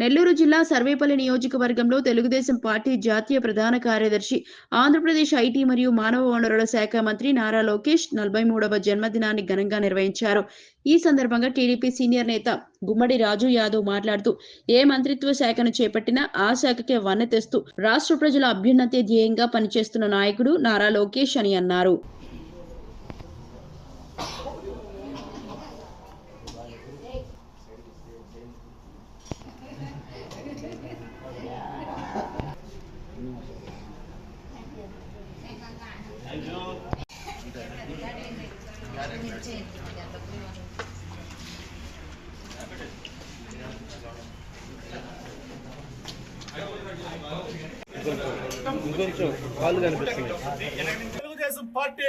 నెల్లూరు జిల్లా సర్వేపల్లి నియోజకవర్గంలో తెలుగుదేశం పార్టీ జాతీయ ప్రధాన కార్యదర్శి ఆంధ్రప్రదేశ్ ఐటీ మరియు మానవ వనరుల శాఖ మంత్రి నారా లోకేష్ నలభై మూడవ జన్మదినాన్ని ఘనంగా నిర్వహించారు. ఈ సందర్భంగా టీడీపీ సీనియర్ నేత గుమ్మడి రాజు యాదవ్ మాట్లాడుతూ ఏ మంత్రిత్వ శాఖను చేపట్టినా ఆ శాఖకే వన్నె తెస్తూ రాష్ట్ర ప్రజల అభ్యున్నతి ధ్యేయంగా పనిచేస్తున్న నాయకుడు నారా లోకేష్ అని అన్నారు. ఇంకొంచెం కాళ్ళు కనిపిస్తున్నాయి తెలుగుదేశం పార్టీ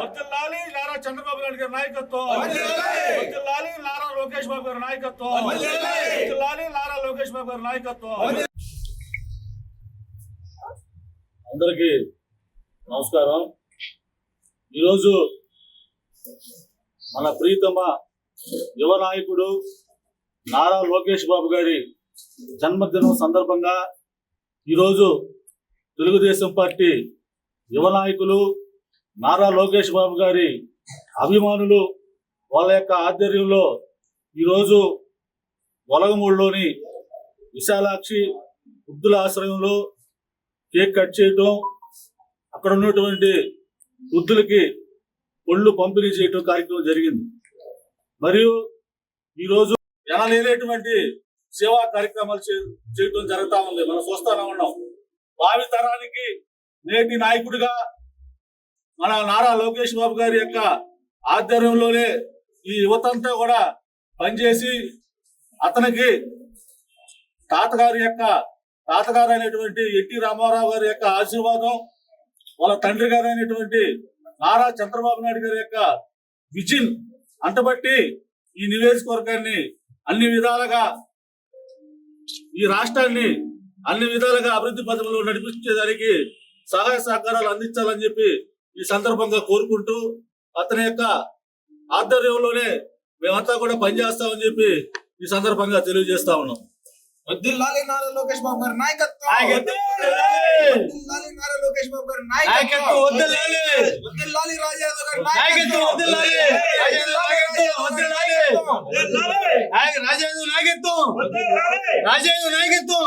వర్తిల్లాలి నారా చంద్రబాబు నాయుడు గారి నాయకత్వం. వర్తిల్లాలి నారా లోకేష్ బాబు గారి నాయకత్వం. వర్తిల్లాలి నారా లోకేష్ బాబు గారి నాయకత్వం. అందరికి నమస్కారం. ఈరోజు మన ప్రీతమ యువ నాయకుడు నారా లోకేష్ బాబు గారి జన్మదినం సందర్భంగా ఈరోజు తెలుగుదేశం పార్టీ యువ నాయకులు నారా లోకేష్ బాబు గారి అభిమానులు వాళ్ళ యొక్క ఆధ్వర్యంలో ఈరోజు వలగమూడులోని విశాలాక్షి వృద్ధుల ఆశ్రయంలో కేక్ కట్ చేయటం అక్కడ ఉన్నటువంటి వృద్ధులకి ఒళ్ళు పంపిణీ చేయటం కార్యక్రమం జరిగింది. మరియు ఈరోజు ఎనలేనటువంటి సేవా కార్యక్రమాలు చేయటం జరుగుతా ఉంది. మనం చూస్తానే ఉన్నాం. భావి తరానికి నేటి నాయకుడిగా మన నారా లోకేష్ బాబు గారి యొక్క ఆధ్వర్యంలోనే ఈ యువతంతా కూడా పనిచేసి అతనికి తాతగారి యొక్క తాతగారు అయినటువంటి ఎన్టీ రామారావు గారి యొక్క ఆశీర్వాదం వాళ్ళ తండ్రి గారు అయినటువంటి నారా చంద్రబాబు నాయుడు గారి యొక్క విజన్ అంటబట్టి ఈ నియోజకవర్గాన్ని అన్ని విధాలుగా ఈ రాష్ట్రాన్ని అన్ని విధాలుగా అభివృద్ధి పథకంలో నడిపించేదానికి సహాయ సహకారాలు అందించాలని చెప్పి ఈ సందర్భంగా కోరుకుంటూ అతని యొక్క ఆధ్వర్యంలోనే మేమంతా కూడా పనిచేస్తామని చెప్పి ఈ సందర్భంగా తెలియజేస్తా ఉన్నాం. వద్దుల్లాలి నారా లోకేష్ బాబు గారి నాయకత్వం నాయకత్వం! వద్దుల్లాలి నారా లోకేష్ బాబు గారి నాయకత్వం నాయకత్వం వద్దుల్లాలి! వద్దుల్లాలి రాజయాదవ్ గారి నాయకత్వం వద్దుల్లాలి! నాయకత్వం వద్దుల్లాలి! రాజేంద్ర నాయకత్వం రాజేంద్ర నాయకత్వం